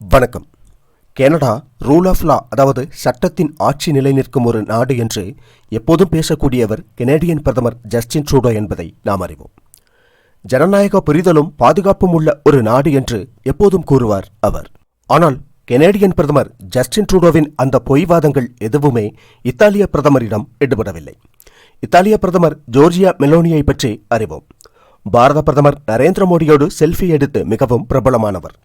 வணக்கம். Canada rule of law அதாவது சட்டத்தின் ஆட்சி நிலை நிற்கும் ஒரு நாடு என்று எப்போதும் பேசக்கூடியவர் கெனடியன் பிரதமர் ஜஸ்டின் ட்ரூடோ என்பதை நாம் அறிவோம். ஜனநாயக புரிதலும் பாதுகாப்பும் உள்ள ஒரு நாடு என்று எப்போதும் கூறுவார் அவர். ஆனால் கெனடியன் பிரதமர் ஜஸ்டின் ட்ரூடோவின் அந்த பொய்வாதங்கள் எதுவுமே இத்தாலிய பிரதமரிடம் எடுபடவில்லை. இத்தாலிய பிரதமர் ஜோர்ஜியா மெலோனியை பற்றி அறிவோம். பாரத பிரதமர் நரேந்திர மோடியோடு செல்ஃபி எடுத்து மிகவும் பிரபலமானவர்.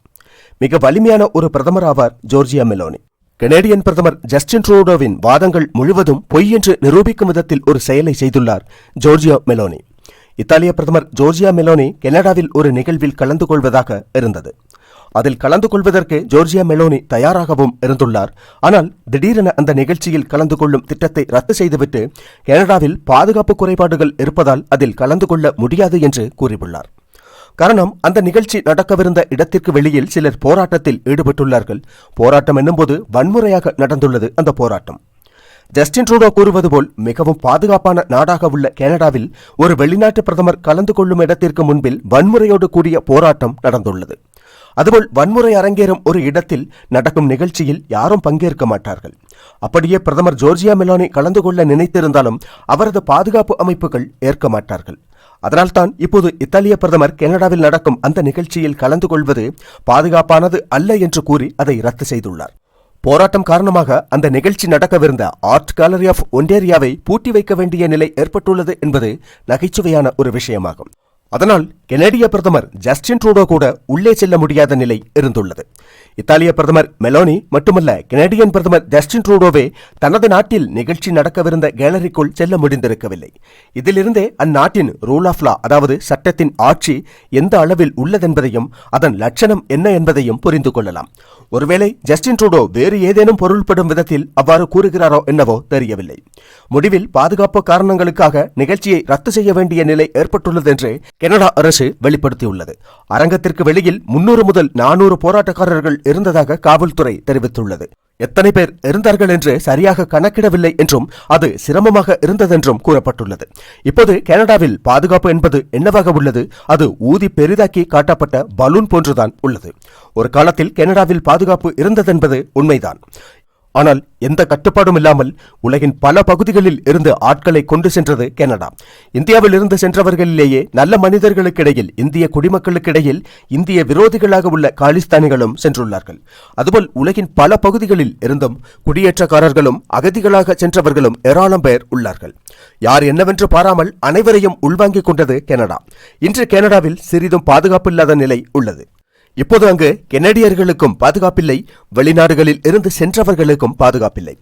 மிக வலிமையான ஒரு பிரதமர் ஆவார் ஜோர்ஜியா மெலோனி. கனேடியன் பிரதமர் ஜஸ்டின் ட்ரூடோவின் வாதங்கள் முழுவதும் பொய் என்று நிரூபிக்கும் விதத்தில் ஒரு செயலை செய்துள்ளார் ஜோர்ஜியா மெலோனி. இத்தாலிய பிரதமர் ஜோர்ஜியா மெலோனி கனடாவில் ஒரு நிகழ்வில் கலந்து கொள்வதாக இருந்தது. அதில் கலந்து கொள்வதற்கு ஜோர்ஜியா மெலோனி தயாராகவும் இருந்துள்ளார். ஆனால் திடீரென அந்த நிகழ்ச்சியில் கலந்து கொள்ளும் திட்டத்தை ரத்து செய்துவிட்டு கனடாவில் பாதுகாப்பு குறைபாடுகள் இருப்பதால் அதில் கலந்து கொள்ள முடியாது என்று கூறியுள்ளார். காரணம் அந்த நிகழ்ச்சி நடக்கவிருந்த இடத்திற்கு வெளியில் சிலர் போராட்டத்தில் ஈடுபட்டுள்ளார்கள். போராட்டம் என்னும்போது வன்முறையாக நடந்துள்ளது அந்த போராட்டம். ஜஸ்டின் ட்ரூடோ கூறுவது போல் மிகவும் பாதுகாப்பான நாடாக உள்ள கனடாவில் ஒரு வெளிநாட்டு பிரதமர் கலந்து கொள்ளும் இடத்திற்கு முன்பில் வன்முறையோடு கூடிய போராட்டம் நடந்துள்ளது. அதுபோல் வன்முறை அரங்கேறும் ஒரு இடத்தில் நடக்கும் நிகழ்ச்சியில் யாரும் பங்கேற்க மாட்டார்கள். அப்படியே பிரதமர் ஜோர்ஜியா மெலானி கலந்து கொள்ள நினைத்திருந்தாலும் அவரது பாதுகாப்பு அமைப்புகள் ஏற்க மாட்டார்கள். அதனால்தான் இப்போது இத்தாலிய பிரதமர் கனடாவில் நடக்கும் அந்த நிகழ்ச்சியில் கலந்து கொள்வது பாதுகாப்பானது அல்ல என்று கூறி அதை ரத்து செய்துள்ளார். போராட்டம் காரணமாக அந்த நிகழ்ச்சி நடக்கவிருந்த ஆர்ட் கேலரி ஆஃப் ஒண்டேரியாவை பூட்டி வைக்க வேண்டிய நிலை ஏற்பட்டுள்ளது என்பது நகைச்சுவையான ஒரு விஷயமாகும். அதனால் கெனடிய பிரதமர் ஜஸ்டின் ட்ரூடோ கூட உள்ளே செல்ல முடியாத நிலை இருந்துள்ளது. இத்தாலிய பிரதமர் மெலோனி மட்டுமல்ல கெனடியன் பிரதமர் ஜஸ்டின் ட்ரூடோவே தனது நாட்டில் நிகழ்ச்சி நடக்கவிருந்த கேலரிக்குள் செல்ல முடிந்திருக்கவில்லை. இதிலிருந்தே அந்நாட்டின் ரூல் ஆஃப் லா அதாவது சட்டத்தின் ஆட்சி எந்த அளவில் உள்ளதென்பதையும் அதன் லட்சணம் என்ன என்பதையும் புரிந்து கொள்ளலாம். ஒருவேளை ஜஸ்டின் ட்ரூடோ வேறு ஏதேனும் பொருள்படும் விதத்தில் அவ்வாறு கூறுகிறாரோ என்னவோ தெரியவில்லை. முடிவில் பாதுகாப்பு காரணங்களுக்காக நிகழ்ச்சியை ரத்து செய்ய வேண்டிய நிலை ஏற்பட்டுள்ளது என்று கனடா அரசு வெளிப்படுத்தியுள்ளது. அரங்கத்திற்கு வெளியில் முன்னூறு முதல் நானூறு போராட்டக்காரர்கள் இருந்ததாக காவல்துறை தெரிவித்துள்ளது. எத்தனை பேர் இருந்தார்கள் என்று சரியாக கணக்கிடவில்லை என்றும் அது சிரமமாக இருந்ததென்றும் கூறப்பட்டுள்ளது. இப்போது கனடாவில் பாதுகாப்பு என்பது என்னவாக உள்ளது? அது ஊதி பெரிதாக்கி காட்டப்பட்ட பலூன் போன்றுதான் உள்ளது. ஒரு காலத்தில் கனடாவில் பாதுகாப்பு இருந்ததென்பது உண்மைதான். ஆனால் எந்த கட்டுப்பாடும் இல்லாமல் உலகின் பல பகுதிகளில் இருந்து ஆட்களை கொண்டு சென்றது கனடா. இந்தியாவில் இருந்து சென்றவர்களிலேயே நல்ல மனிதர்களுக்கிடையில் இந்திய குடிமக்களுக்கிடையில் இந்திய விரோதிகளாக உள்ள காலிஸ்தானிகளும் சென்றுள்ளார்கள். அதுபோல் உலகின் பல பகுதிகளில் இருந்தும் குடியேற்றக்காரர்களும் அகதிகளாக சென்றவர்களும் ஏராளம் பேர் உள்ளார்கள். யார் என்னவென்று பாராமல் அனைவரையும் உள்வாங்கிக் கொண்டது கனடா. இன்று கனடாவில் சிறிதும் பாதுகாப்பில்லாத நிலை உள்ளது. இப்போது அங்கு கெனடியர்களுக்கும் பாதுகாப்பில்லை வெளிநாடுகளில் இருந்து சென்றவர்களுக்கும் பாதுகாப்பில்லை.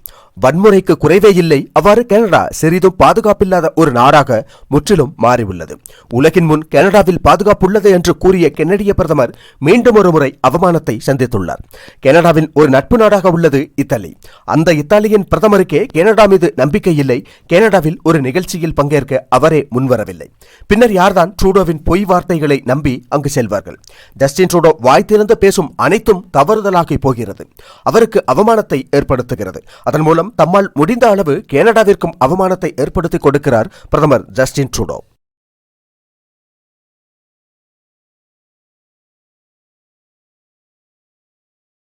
வன்முறைக்கு குறைவே இல்லை அவ்வாறு கனடா சிறிதும் பாதுகாப்பில்லாத ஒரு நாடாக முற்றிலும் மாறியுள்ளது. உலகின் முன் கனடாவில் பாதுகாப்பு உள்ளது என்று கூறிய கெனடிய பிரதமர் மீண்டும் ஒரு முறை அவமானத்தை சந்தித்துள்ளார். கனடாவின் ஒரு நட்பு நாடாக உள்ளது இத்தாலி. அந்த இத்தாலியின் பிரதமருக்கே கனடா மீது நம்பிக்கை இல்லை கனடாவில் ஒரு நிகழ்ச்சியில் பங்கேற்க அவரே முன்வரவில்லை. பின்னர் யார்தான் ட்ரூடோவின் பொய் வார்த்தைகளை நம்பி அங்கு செல்வார்கள்? ஜஸ்டின் ட்ரூடோ வாய் திறந்து பேசும் அனைத்தும் தவறுதலாகி போகிறது. அவருக்கு அவமானத்தை ஏற்படுத்துகிறது. அதன் மூலம் தம்மால் முடிந்த அளவு கனடாவிற்கும் அவமானத்தை ஏற்படுத்தி கொடுக்கிறார் பிரதமர் ஜஸ்டின் ட்ரூடோ.